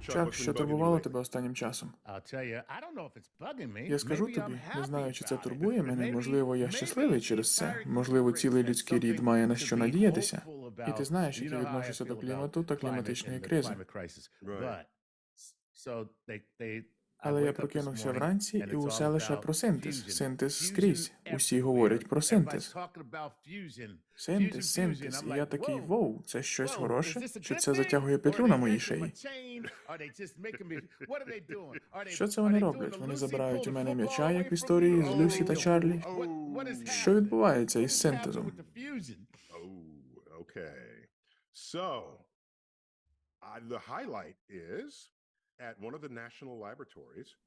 Чак, що турбувало тебе останнім часом? Я скажу тобі, не знаю, чи це турбує мене. Можливо, я щасливий через це. Можливо, цілий людський рід має на що надіятися. І ти знаєш, як я відношуся до клімату та кліматичної кризи. Але я прокинувся вранці, і усе лише про синтез. Синтез скрізь. Усі говорять про синтез. Синтез, синтез. І я такий воу, це щось хороше? Чи це затягує петлю на моїй шиї? Що це вони роблять? Вони забирають у мене м'яча, як в історії з Люсі та Чарлі. Що відбувається із синтезом? Oh. So, the highlight is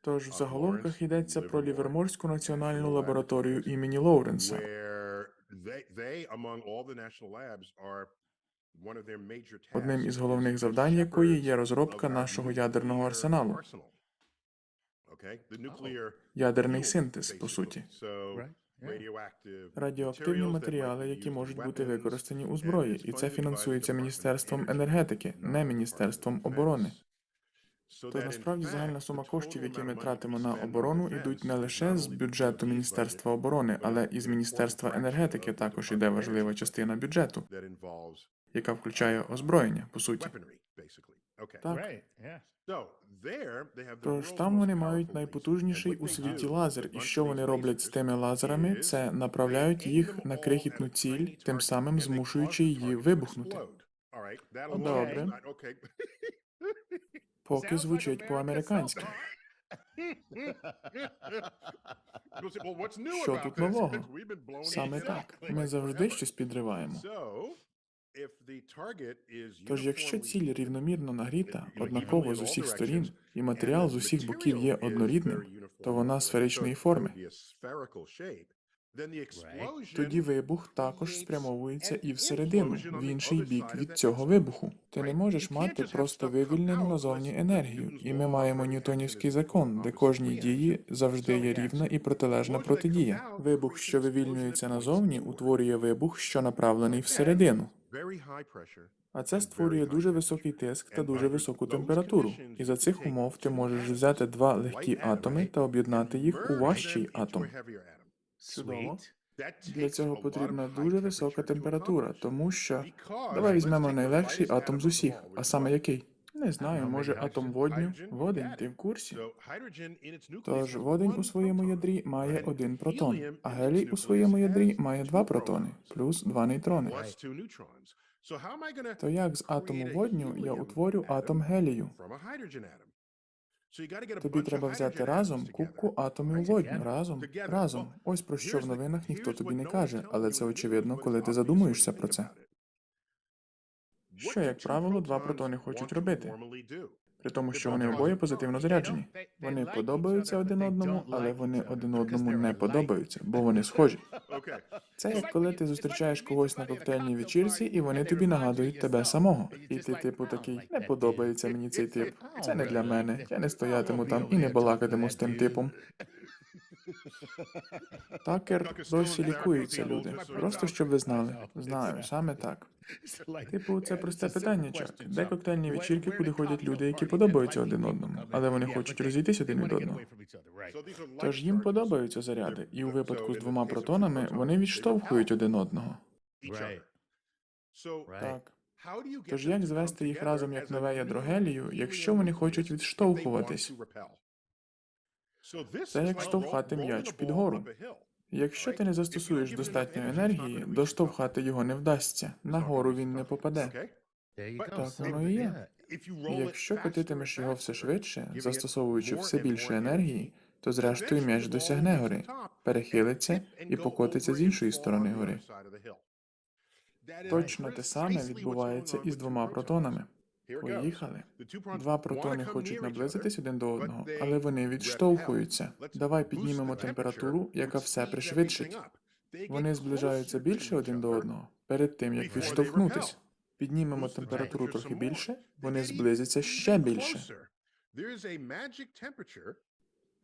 Тож в заголовках йдеться про Ліверморську національну лабораторію імені Лоуренса. Одним із головних завдань якої є розробка нашого ядерного арсеналу. Ядерний синтез, по суті. Радіоактивні матеріали, які можуть бути використані у зброї, і це фінансується Міністерством енергетики, не Міністерством оборони. In насправді загальна сума коштів, які ми тратимо на оборону, ідуть не лише з бюджету Міністерства оборони, але і з Міністерства енергетики також іде важлива частина бюджету, яка включає озброєння, по суті. Так. Тож там вони мають найпотужніший у світі лазер, і що вони роблять з тими лазерами, це направляють їх на крихітну ціль, тим самим змушуючи її вибухнути. Добре. Поки звучить по-американськи. You'll say, "Well, what's new Що тут нового? Саме так. Ми завжди щось підриваємо. Тож, якщо ціль рівномірно нагріта, однаково з усіх сторін, і матеріал з усіх боків є однорідним, то вона сферичної форми. Тоді вибух також спрямовується і всередину, в інший бік від цього вибуху. Ти не можеш мати просто вивільнену назовні енергію, і ми маємо ньютонівський закон, де кожній дії завжди є рівна і протилежна протидія. Вибух, що вивільнюється назовні, утворює вибух, що направлений всередину. А це створює дуже високий тиск та дуже високу температуру. І за цих умов ти можеш взяти два легкі атоми та об'єднати їх у важчий атом. Чудово. Для цього потрібна дуже висока температура, тому що давай візьмемо найлегший атом з усіх. А саме який? Не знаю, може атом водню? Водень, ти в курсі? Тож водень у своєму ядрі має один протон, а гелій у своєму ядрі має два протони, плюс два нейтрони. То як з атому водню я утворю атом гелію? Тобі треба взяти разом кубку атомів водню, разом, разом. Ось про що в новинах ніхто тобі не каже, але це очевидно, коли ти задумуєшся про це. Що, як правило, два протони хочуть робити? При тому, що вони обоє позитивно заряджені. Вони подобаються один одному, але вони один одному не подобаються, бо вони схожі. Це як коли ти зустрічаєш когось на коктейльній вечірці, і вони тобі нагадують тебе самого. І ти, типу, такий, не подобається мені цей тип. Це не для мене. Я не стоятиму там і не балакатиму з тим типом. Такер досі лікуються люди. Просто щоб ви знали. Знаю, саме так. Типу, це просте питання, Чак. Де коктейльні вечірки, куди ходять люди, які подобаються один одному, але вони хочуть розійтись один від одного. Тож їм подобаються заряди, і у випадку з двома протонами вони відштовхують один одного. Так. Тож як звести їх разом як нове ядро гелію, якщо вони хочуть відштовхуватись? to repel? So this Це як штовхати м'яч під гору. Якщо ти не застосуєш достатньо енергії, доштовхати його не вдасться. Нагору він не попаде. Так воно і є. Якщо котитимеш його все швидше, застосовуючи все більше енергії, то зрештою м'яч досягне гори, перехилиться і покотиться з іншої сторони гори. Точно те саме відбувається going on і з двома протонами. Поїхали. Два протони хочуть наблизитись один до одного, але вони відштовхуються. Давай піднімемо температуру, яка все пришвидшить. Вони зближаються більше один до одного перед тим, як відштовхнутись. Піднімемо температуру трохи більше, вони зблизяться ще більше.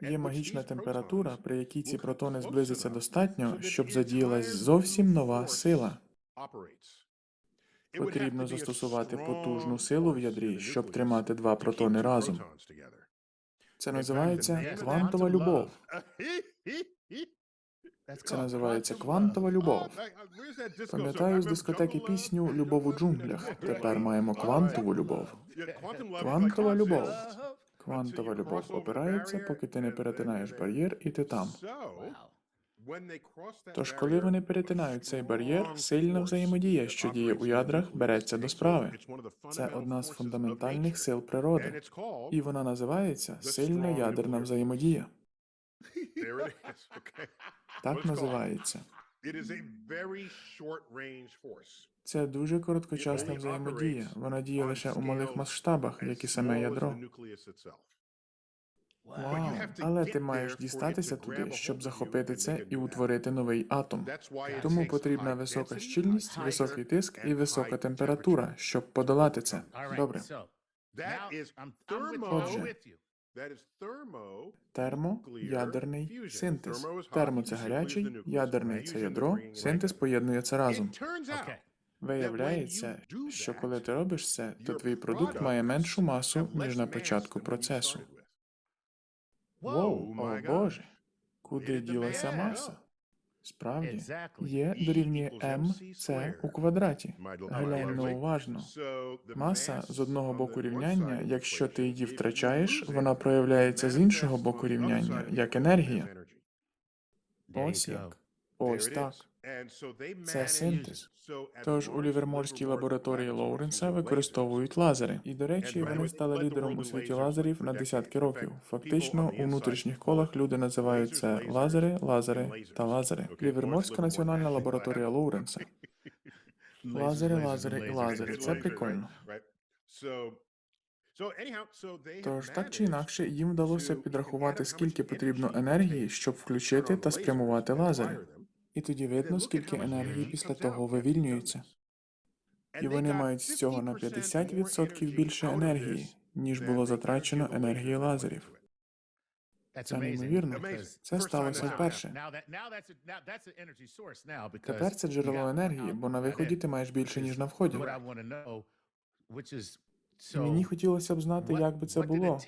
Є магічна температура, при якій ці протони зблизяться достатньо, щоб задіялась зовсім нова сила. Потрібно застосувати потужну силу в ядрі, щоб тримати два протони разом. Це називається квантова любов. Це називається квантова любов. Пам'ятаю з дискотеки пісню Любов у джунглях. Тепер маємо квантову любов. Квантова любов. Квантова любов опирається, поки ти не перетинаєш бар'єр, і ти там. Тож, коли вони перетинають цей бар'єр, сильна взаємодія, що діє у ядрах, береться до справи. Це одна з фундаментальних сил природи, і вона називається сильна ядерна взаємодія. Так називається. Це дуже короткочасна взаємодія. Вона діє лише у малих масштабах, як і саме ядро. Вау, але ти маєш дістатися туди, щоб захопити це і утворити новий атом. Тому потрібна висока щільність, високий тиск і висока температура, щоб подолати це. Добре. Отже, термо-ядерний синтез. Термо це гарячий, ядерний це ядро, синтез поєднує це разом. Виявляється, що коли ти робиш це, то твій продукт має меншу масу, ніж на початку процесу. Воу, о боже, куди ділася маса? Справді, є дорівнює МЦ у квадраті. Гляньмо уважно. Маса з одного боку рівняння, якщо ти її втрачаєш, вона проявляється з іншого боку рівняння, як енергія. Ось як. Ось так. Це синтез. Тож у ліверморській лабораторії Лоуренса використовують лазери. І, до речі, вони стали лідером у світі лазерів на десятки років. Фактично, у внутрішніх колах люди називають це лазери, лазери та лазери. Ліверморська національна лабораторія Лоуренса. Лазери, лазери і лазери. Це прикольно. Тож так чи інакше, їм вдалося підрахувати, скільки потрібно енергії, щоб включити та спрямувати лазери. І тоді видно, скільки енергії після того вивільнюється. І вони мають з цього на 50% більше енергії, ніж було затрачено енергії лазерів. Це неймовірно. Це сталося вперше. Тепер це джерело енергії, бо на виході ти маєш більше, ніж на вході. І Мені хотілося б знати, як би це було.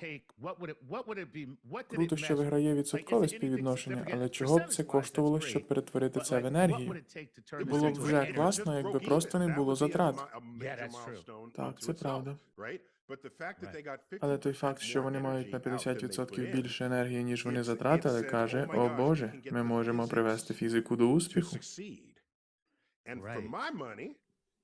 Круто, що виграє відсоткове співвідношення, але чого б це коштувало, щоб перетворити це в енергію? Було б вже класно, якби просто не було затрат. Так, це правда. Але той факт, що вони мають на 50% більше енергії, ніж вони затратили, каже: о Боже, ми можемо привести фізику до успіху.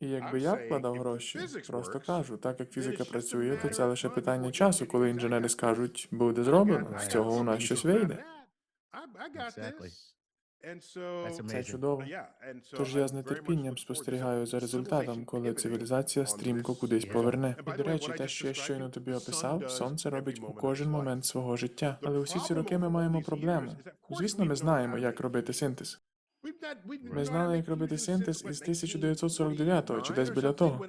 І якби я вкладав гроші, просто кажу, так як фізика працює, то це лише питання часу, коли інженери скажуть, буде зроблено, з цього у нас щось вийде. Це чудово. Тож я з нетерпінням спостерігаю за результатом, коли цивілізація стрімко кудись поверне. І до речі, те, що я щойно тобі описав, сонце робить у кожен момент свого життя. Але усі ці роки ми маємо проблему. Звісно, ми знаємо, як робити синтез. Ми знали, як робити синтез із 1949-го чи десь біля того.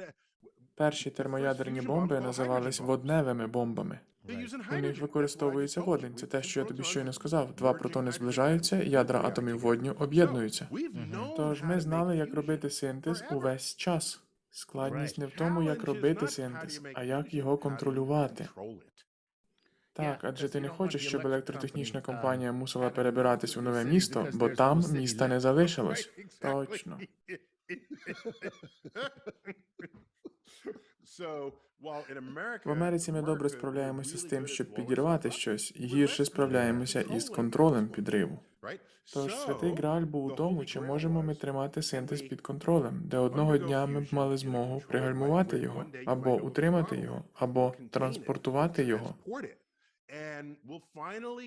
Перші термоядерні бомби називались водневими бомбами. У них використовується водень. Це те, що я тобі щойно сказав. Два протони зближаються, ядра атомів водню об'єднуються. Тож ми знали, як робити синтез увесь час. Складність не в тому, як робити синтез, а як його контролювати. Так, адже ти не хочеш, щоб електротехнічна компанія мусила перебиратись у нове місто, бо там міста не залишилось. Точно. В Америці ми добре справляємося з тим, щоб підірвати щось, і гірше справляємося із контролем підриву. Тож святий Грааль був у тому, чи можемо ми тримати синтез під контролем, де одного дня ми б мали змогу пригальмувати його, або утримати його, або транспортувати його.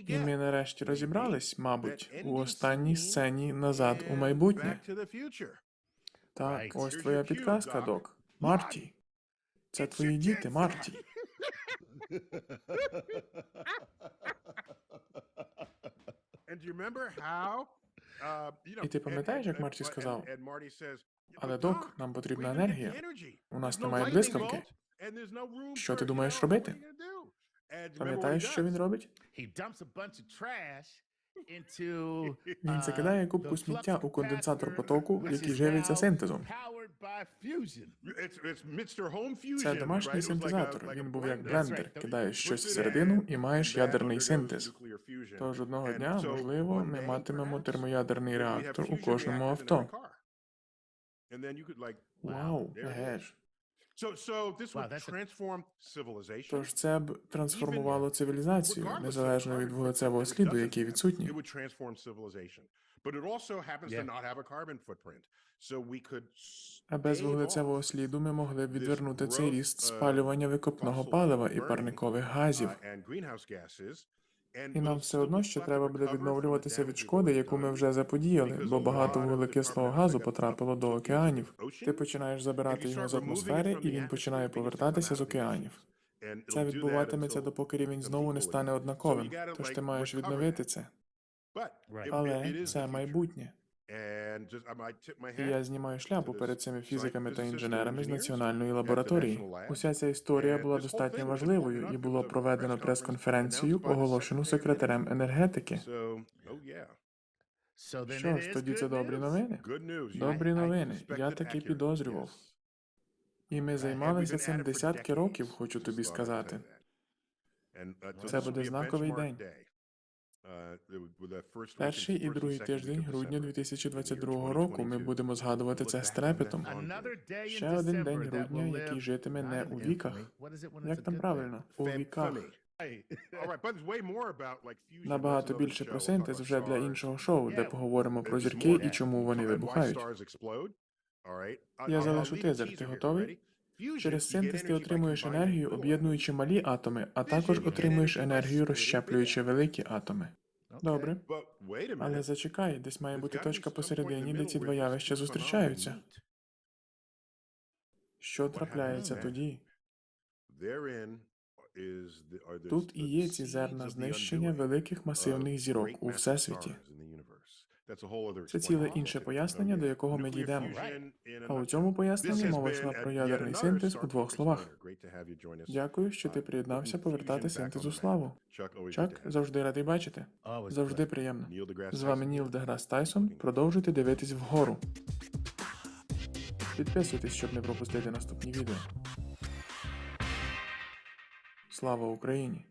І ми нарешті розібрались, мабуть, у останній сцені назад у майбутнє. Так, ось твоя підказка, док. Марті. Це твої діти, Марті. І ти пам'ятаєш, як Марті сказав? Але док, нам потрібна енергія. У нас немає блискавки. Що ти думаєш робити? Пам'ятаєш, що він робить? Він закидає кубку сміття у конденсатор потоку, який живиться синтезом. Це домашній синтезатор. Він був як блендер. Кидаєш щось всередину і маєш ядерний синтез. Тож одного дня, можливо, ми матимемо термоядерний реактор у кожному авто. Вау, еге ж. Тож це б трансформувало цивілізацію, незалежно від вуглецевого сліду, який відсутній. It would transform civilization. But it also happens to Yeah. not have a carbon footprint. So we could А без stave вуглецевого сліду ми могли б відвернути цей ріст спалювання викопного палива і парникових газів. uh, and greenhouse gases. І нам все одно ще треба буде відновлюватися від шкоди, яку ми вже заподіяли, бо багато вуглекислого газу потрапило до океанів. Ти починаєш забирати його з атмосфери, і він починає повертатися з океанів. Це відбуватиметься, допоки рівень знову не стане однаковим. Тож ти маєш відновити це. Але це майбутнє. І я знімаю шляпу перед цими фізиками та інженерами з національної лабораторії. Уся ця історія була достатньо важливою, і було проведено прес-конференцію, оголошену секретарем енергетики. Що ж, тоді це добрі новини? Добрі новини. Я таки підозрював. І ми займалися цим десятки років, хочу тобі сказати. Це буде знаковий день. Перший і другий тиждень грудня 2022 року ми будемо згадувати це з трепетом. Ще один день грудня, який житиме не у віках. Як там правильно? У віках. Набагато більше про синтез вже для іншого шоу, де поговоримо про зірки і чому вони вибухають. Я залишу тизер. Ти готовий? Через синтез ти отримуєш енергію, об'єднуючи малі атоми, а також отримуєш енергію, розщеплюючи великі атоми. Добре. Але зачекай, десь має бути точка посередині, де ці два явища зустрічаються. Що трапляється тоді? Тут і є ці зерна знищення великих масивних зірок у всесвіті. Це ціле інше пояснення, до якого ми дійдемо. А у цьому поясненні мова йшла про ядерний синтез у двох словах. Дякую, що ти приєднався повертати синтезу славу. Чак, завжди радий бачити. Завжди приємно. З вами Ніл Деграс Тайсон. Продовжуйте дивитись вгору. Підписуйтесь, щоб не пропустити наступні відео. Слава Україні!